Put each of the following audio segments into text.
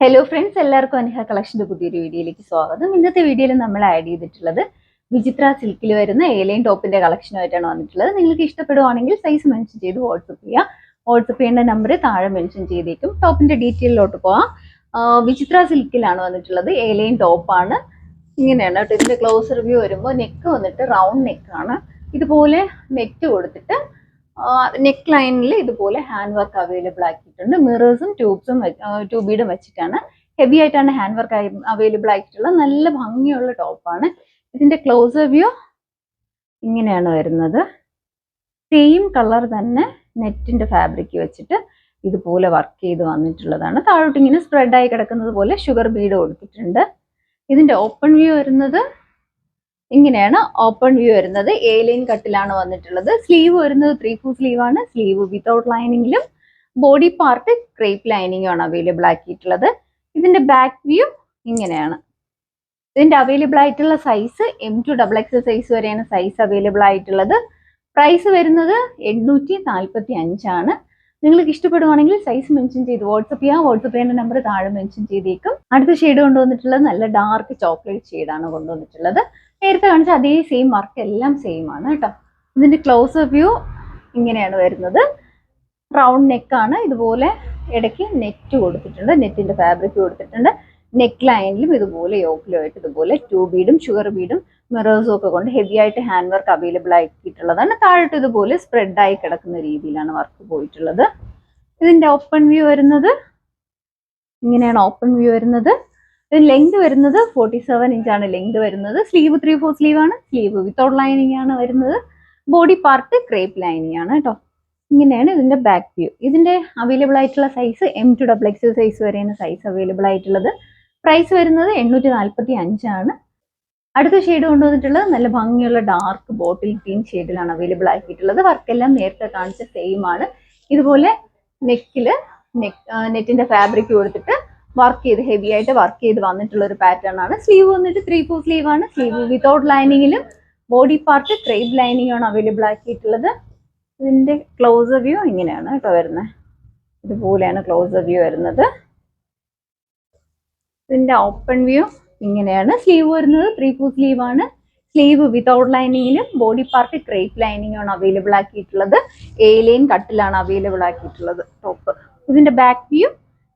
Hello friends എല്ലാവർക്കും അനിഹ കളക്ഷന്റെ പുതിയൊരു വീഡിയോയിലേക്ക് സ്വാഗതം. ഇന്നത്തെ വീഡിയോയിൽ നമ്മൾ ആഡ് ചെയ്തിട്ടുള്ളത് വിചിത്ര സിൽക്കിൽ വരുന്ന ഏലൈൻ ടോപ്പിന്റെ കളക്ഷനുമായിട്ടാണ് വന്നിട്ടുള്ളത്. നിങ്ങൾക്ക് ഇഷ്ടപ്പെടുവാണെങ്കിൽ സൈസ് മെൻഷൻ ചെയ്ത് വാട്സപ്പ് ചെയ്യുക വാട്സപ്പ് ചെയ്യേണ്ട നമ്പർ താഴെ മെൻഷൻ ചെയ്തേക്കും. ടോപ്പിന്റെ ഡീറ്റെയിലോട്ട് പോവാം. വിചിത്ര സിൽക്കിലാണ് വന്നിട്ടുള്ളത്. ഏലൈൻ ടോപ്പാണ് ഇങ്ങനെയാണ് കേട്ടോ. ഇതിന്റെ ക്ലോസ് റിവ്യൂ വരുമ്പോൾ നെക്ക് വന്നിട്ട് റൗണ്ട് നെക്കാണ് ഇതുപോലെ നെറ്റ് കൊടുത്തിട്ട് നെക്ക് ലൈനിൽ ഇതുപോലെ ഹാൻഡ് വർക്ക് അവൈലബിൾ ആക്കിയിട്ടുണ്ട്. മിറേഴ്സും ട്യൂബ്സും ട്യൂബീഡും വെച്ചിട്ടാണ്. ഹെവി ആയിട്ടാണ് ഹാൻഡ് വർക്ക് അവൈലബിൾ ആയിട്ടുള്ള നല്ല ഭംഗിയുള്ള ടോപ്പാണ്. ഇതിന്റെ ക്ലോസ് വ്യൂ ഇങ്ങനെയാണ് വരുന്നത്. സെയിം കളർ തന്നെ നെറ്റിന്റെ ഫാബ്രിക് വെച്ചിട്ട് ഇതുപോലെ വർക്ക് ചെയ്ത് വന്നിട്ടുള്ളതാണ്. താഴോട്ട് ഇങ്ങനെ സ്പ്രെഡ് ആയി കിടക്കുന്നത് പോലെ ഷുഗർ ബീഡ് കൊടുത്തിട്ടുണ്ട്. ഇതിന്റെ ഓപ്പൺ വ്യൂ വരുന്നത് ഇങ്ങനെയാണ് ഓപ്പൺ വ്യൂ വരുന്നത്. എ ലൈൻ കട്ടിലാണ് വന്നിട്ടുള്ളത്. സ്ലീവ് വരുന്നത് ത്രീ ഫുൾ സ്ലീവ് ആണ്. സ്ലീവ് വിത്തൗട്ട് ലൈനിങ്ങിലും ബോഡി പാർട്ട് ക്രേപ്പ് ലൈനിങ്ങും ആണ് അവൈലബിൾ ആക്കിയിട്ടുള്ളത്. ഇതിന്റെ ബാക്ക് വ്യൂ ഇങ്ങനെയാണ്. ഇതിന്റെ അവൈലബിൾ ആയിട്ടുള്ള size M to double X size വരെയാണ് സൈസ് അവൈലബിൾ ആയിട്ടുള്ളത്. പ്രൈസ് വരുന്നത് എണ്ണൂറ്റി നാൽപ്പത്തി അഞ്ചാണ് നിങ്ങൾക്ക് ഇഷ്ടപ്പെടുവാണെങ്കിൽ സൈസ് മെൻഷൻ ചെയ്ത് വാട്സപ്പ് ചെയ്യാം. വാട്സപ്പ് ചെയ്യേണ്ട നമ്പർ താഴെ മെൻഷൻ ചെയ്തേക്കും. അടുത്ത ഷെയ്ഡ് കൊണ്ടുവന്നിട്ടുള്ളത് നല്ല ഡാർക്ക് ചോക്ലേറ്റ് ഷെയ്ഡാണ് കൊണ്ടുവന്നിട്ടുള്ളത്. നേരത്തെ കാണിച്ച അതേ സെയിം വർക്ക് എല്ലാം സെയിം ആണ് കേട്ടോ. ഇതിന്റെ ക്ലോസ് വ്യൂ ഇങ്ങനെയാണ് വരുന്നത്. റൗണ്ട് നെക്കാണ് ഇതുപോലെ ഇടയ്ക്ക് നെറ്റ് കൊടുത്തിട്ടുണ്ട്. നെറ്റിന്റെ ഫാബ്രിക് കൊടുത്തിട്ടുണ്ട്. നെക്ക് ലൈനിലും ഇതുപോലെ യോക്കിലുമായിട്ട് ഇതുപോലെ ടൂ ബീഡും ഷുഗർ ബീഡും മിറേഴ്സും ഒക്കെ കൊണ്ട് ഹെവി ആയിട്ട് ഹാൻഡ് വർക്ക് അവൈലബിൾ ആക്കിയിട്ടുള്ളതാണ്. താഴോട്ട് ഇതുപോലെ സ്പ്രെഡ് ആയി കിടക്കുന്ന രീതിയിലാണ് വർക്ക് പോയിട്ടുള്ളത്. ഇതിന്റെ ഓപ്പൺ വ്യൂ വരുന്നത്. ഇങ്ങനെയാണ് ഓപ്പൺ വ്യൂ വരുന്നത്. ഇതിന് ലെങ്ത് വരുന്നത് ഫോർട്ടി സെവൻ ഇഞ്ചാണ് ലെങ്ത് വരുന്നത്. സ്ലീവ് ത്രീ ഫോർ സ്ലീവ് ആണ്. സ്ലീവ് വിത്തൗട്ട് ലൈനിങ് ആണ് വരുന്നത്. ബോഡി പാർട്ട് ക്രേപ്പ് ലൈനിങ് ആണ് കേട്ടോ ഇങ്ങനെയാണ് ഇതിന്റെ ബാക്ക് വ്യൂ ഇതിന്റെ അവൈലബിൾ ആയിട്ടുള്ള size M to double X size വരെയാണ് സൈസ് അവൈലബിൾ ആയിട്ടുള്ളത്. പ്രൈസ് വരുന്നത് എണ്ണൂറ്റി നാൽപ്പത്തി അഞ്ചാണ് അടുത്ത ഷെയ്ഡ് കൊണ്ടുവന്നിട്ടുള്ളത് നല്ല ഭംഗിയുള്ള ഡാർക്ക് ബോട്ടിൽ ഗ്രീൻ ഷെയ്ഡിലാണ് അവൈലബിൾ ആക്കിയിട്ടുള്ളത്. വർക്കെല്ലാം നേരത്തെ കാണിച്ച സെയിം ആണ്. ഇതുപോലെ നെക്കിൽ നെക്ക് നെറ്റിന്റെ ഫാബ്രിക് കൊടുത്തിട്ട് വർക്ക് ചെയ്ത് ഹെവി ആയിട്ട് വർക്ക് ചെയ്ത് വന്നിട്ടുള്ള ഒരു പാറ്റേൺ ആണ്. സ്ലീവ് വന്നിട്ട് ത്രീ ഫോർ സ്ലീവ് ആണ്. സ്ലീവ് വിതൗട്ട് ലൈനിങ്ങിലും ബോഡി പാർട്ട് ക്രേപ്പ് ലൈനിങ് ആണ് അവൈലബിൾ ആക്കിയിട്ടുള്ളത്. ഇതിന്റെ ക്ലോസ് വ്യൂ ഇങ്ങനെയാണ് കേട്ടോ വരുന്നത് ഇതുപോലെയാണ് ക്ലോസ് വ്യൂ വരുന്നത്. ഇതിന്റെ ഓപ്പൺ വ്യൂ ഇങ്ങനെയാണ്. സ്ലീവ് വരുന്നത് ത്രീ ഫോർ സ്ലീവ് ആണ്. സ്ലീവ് വിതൗട്ട് ലൈനിങ്ങിലും ബോഡി പാർട്ട് ക്രേപ്പ് ലൈനിങ് ആണ് അവൈലബിൾ ആക്കിയിട്ടുള്ളത്. ഏലിയൻ കട്ടിലാണ് അവൈലബിൾ ആക്കിയിട്ടുള്ളത്. ടോപ്പ് ഇതിന്റെ ബാക്ക് വ്യൂ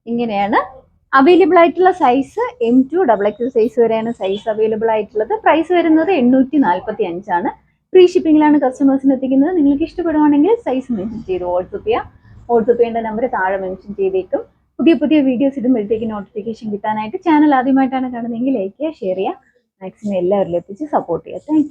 ഇങ്ങനെയാണ്. അവൈലബിൾ ആയിട്ടുള്ള size M to double X size വരെയാണ് സൈസ് അവൈലബിൾ ആയിട്ടുള്ളത്. പ്രൈസ് വരുന്നത് എണ്ണൂറ്റി നാൽപ്പത്തി അഞ്ചാണ് ഫ്രീ ഷിപ്പിംഗിലാണ് കസ്റ്റമേഴ്സിന് എത്തിക്കുന്നത്. നിങ്ങൾക്ക് ഇഷ്ടപ്പെടുവാണെങ്കിൽ സൈസ് മെൻഷൻ ചെയ്ത് വാട്സപ്പ് ചെയ്യാം. വാട്സപ്പ് ചെയ്യേണ്ട നമ്പർ താഴെ മെൻഷൻ ചെയ്തേക്കും. പുതിയ പുതിയ വീഡിയോസ് ഇടുമ്പോഴത്തേക്ക് നോട്ടിഫിക്കേഷൻ കിട്ടാനായിട്ട് ചാനൽ ആദ്യമായിട്ടാണ് കാണുന്നതെങ്കിൽ ലൈക്ക് ചെയ്യുക ഷെയർ ചെയ്യുക. മാക്സിമം എല്ലാവരിലും എത്തിച്ച് സപ്പോർട്ട് ചെയ്യുക. താങ്ക്